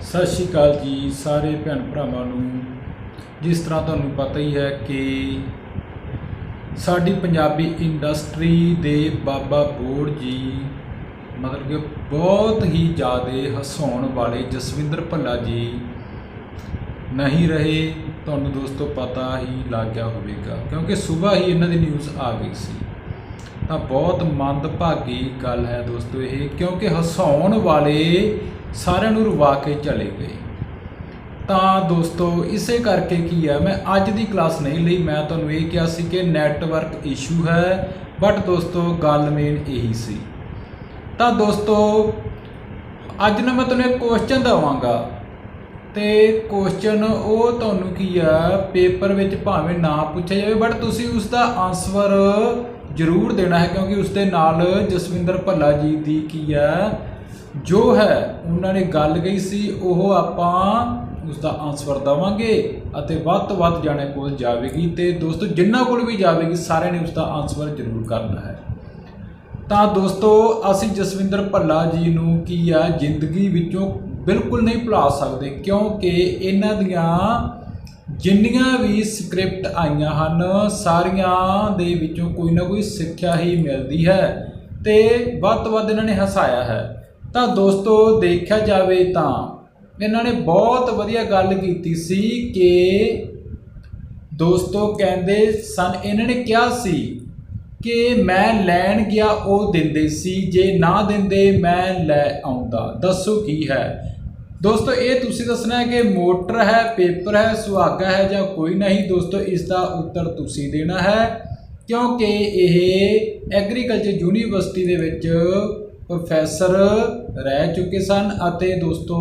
ਸਤਿ ਸ਼੍ਰੀ ਅਕਾਲ ਜੀ ਸਾਰੇ ਭੈਣ ਭਰਾਵਾਂ ਨੂੰ। ਜਿਸ ਤਰ੍ਹਾਂ ਤੁਹਾਨੂੰ ਪਤਾ ਹੀ ਹੈ ਕਿ ਸਾਡੀ ਪੰਜਾਬੀ ਇੰਡਸਟਰੀ ਦੇ ਬਾਬਾ ਬੋੜ ਜੀ ਮਤਲਬ ਕਿ ਬਹੁਤ ਹੀ ਜ਼ਿਆਦਾ ਹਸਾਉਣ ਵਾਲੇ ਜਸਵਿੰਦਰ ਭੱਲਾ ਜੀ ਨਹੀਂ ਰਹੇ, ਤੁਹਾਨੂੰ ਦੋਸਤੋ ਪਤਾ ਹੀ ਲੱਗ ਗਿਆ ਹੋਵੇਗਾ, ਕਿਉਂਕਿ ਸਵੇਰ ਹੀ ਇਹਨਾਂ ਦੀ ਨਿਊਜ਼ ਆ ਗਈ ਸੀ। ਤਾਂ ਬਹੁਤ ਮੰਦਭਾਗੀ ਗੱਲ ਹੈ ਦੋਸਤੋ ਇਹ, ਕਿਉਂਕਿ ਹਸਾਉਣ ਵਾਲੇ ਸਾਰਿਆਂ ਨੂੰ ਰਵਾ ਕੇ ਚਲੇ ਗਏ। ਤਾਂ ਦੋਸਤੋ ਇਸੇ ਕਰਕੇ ਕੀ ਹੈ, ਮੈਂ ਅੱਜ ਦੀ ਕਲਾਸ ਨਹੀਂ ਲਈ, ਮੈਂ ਤੁਹਾਨੂੰ ਇਹ ਕਿਹਾ ਸੀ ਕਿ ਨੈਟਵਰਕ ਇਸ਼ੂ ਹੈ ਬਟ ਦੋਸਤੋ ਗੱਲ ਮੇਨ ਇਹੀ ਸੀ। ਤਾਂ ਦੋਸਤੋ ਅੱਜ ਨਾ ਮੈਂ ਤੁਹਾਨੂੰ ਇੱਕ ਕੁਐਸਚਨ ਦਵਾਂਗਾ। ਤੇ ਕੁਐਸਚਨ ਉਹ ਤੁਹਾਨੂੰ ਕੀ ਆ ਪੇਪਰ ਵਿੱਚ ਭਾਵੇਂ ਨਾ ਪੁੱਛਿਆ ਜਾਵੇ ਬਟ ਤੁਸੀਂ ਉਸ ਦਾ ਆਨਸਰ ਜ਼ਰੂਰ ਦੇਣਾ ਹੈ ਕਿਉਂਕਿ ਉਸ ਦੇ ਨਾਲ ਜਸਵਿੰਦਰ ਭੱਲਾ ਜੀ ਦੀ ਕੀ ਹੈ? ਜੋ ਹੈ, ਉਹਨਾਂ ਨੇ ਗੱਲ ਕਹੀ ਸੀ, ਉਹ ਆਪਾਂ ਉਸ ਦਾ ਆਨਸਰ ਦਵਾਂਗੇ ਅਤੇ ਵੱਧ ਤੋਂ ਵੱਧ ਜਾਣੇ ਕੋਲ ਜਾਵੇਗੀ ਤੇ ਦੋਸਤੋ, ਜਿੰਨਾ ਕੋਲ ਵੀ ਜਾਵੇਗੀ, ਸਾਰਿਆਂ ਨੇ ਉਸ ਦਾ ਆਨਸਰ ਜ਼ਰੂਰ ਕਰਨਾ ਹੈ। ਤਾਂ ਦੋਸਤੋ, ਅਸੀਂ ਜਸਵਿੰਦਰ ਭੱਲਾ ਜੀ ਨੂੰ ਕੀ ਆ ਜ਼ਿੰਦਗੀ ਵਿੱਚੋਂ ਬਿਲਕੁਲ ਨਹੀਂ ਭੁਲਾ ਸਕਦੇ ਕਿਉਂਕਿ ਇਹਨਾਂ ਦੀਆਂ ਜਿੰਨੀਆਂ ਵੀ ਸਕ੍ਰਿਪਟ ਆਈਆਂ ਹਨ, ਸਾਰੀਆਂ ਦੇ ਵਿੱਚੋਂ ਕੋਈ ਨਾ ਕੋਈ ਸਿੱਖਿਆ ਹੀ ਮਿਲਦੀ ਹੈ ਤੇ ਵੱਧ ਤੋਂ ਵੱਧ ਇਹਨਾਂ ਨੇ ਹਸਾਇਆ ਹੈ। ਤਾਂ ਦੋਸਤੋ, ਦੇਖਿਆ ਜਾਵੇ ਤਾਂ ਇਹਨਾਂ ਨੇ ਬਹੁਤ ਵਧੀਆ ਗੱਲ ਕੀਤੀ ਸੀ ਕਿ ਦੋਸਤੋ ਕਹਿੰਦੇ ਸਨ, ਇਹਨਾਂ ਨੇ ਕਿਹਾ ਸੀ ਕਿ ਮੈਂ ਲੈਣ ਗਿਆ, ਉਹ ਦਿੰਦੇ ਸੀ, ਜੇ ਨਾ ਦਿੰਦੇ ਮੈਂ ਲੈ ਆਉਂਦਾ। ਦੱਸੋ ਕੀ ਹੈ? ਦੋਸਤੋ, ਇਹ ਤੁਸੀਂ ਦੱਸਣਾ ਹੈ ਕਿ ਮੋਟਰ ਹੈ, ਪੇਪਰ ਹੈ, ਸੁਹਾਗਾ ਹੈ ਜਾਂ ਕੋਈ ਨਹੀਂ, ਦੋਸਤੋ ਇਸ ਦਾ ਉੱਤਰ ਤੁਸੀਂ ਦੇਣਾ ਹੈ ਕਿਉਂਕਿ ਇਹ ਐਗਰੀਕਲਚਰ ਯੂਨੀਵਰਸਿਟੀ ਦੇ ਵਿੱਚ ਪ੍ਰੋਫੈਸਰ ਰਹਿ ਚੁੱਕੇ ਸਨ ਅਤੇ ਦੋਸਤੋ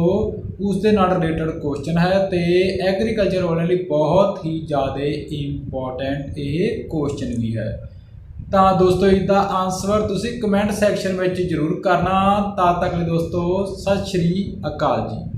ਉਸ ਦੇ ਨਾਲ ਰਿਲੇਟਡ ਕੁਐਸਚਨ ਹੈ ਤੇ ਐਗਰੀਕਲਚਰ ਵਾਲਿਆਂ ਲਈ ਬਹੁਤ ਹੀ ਜ਼ਿਆਦਾ ਇੰਪੋਰਟੈਂਟ ਇਹ ਕੁਐਸਚਨ ਵੀ ਹੈ। ਤਾਂ ਦੋਸਤੋ ਇਹਦਾ ਆਨਸਰ ਤੁਸੀਂ ਕਮੈਂਟ ਸੈਕਸ਼ਨ ਵਿੱਚ ਜ਼ਰੂਰ ਕਰਨਾ। ਤਾਂ ਤੱਕ ਲਈ ਦੋਸਤੋ, ਸਤਿ ਸ਼੍ਰੀ ਅਕਾਲ ਜੀ।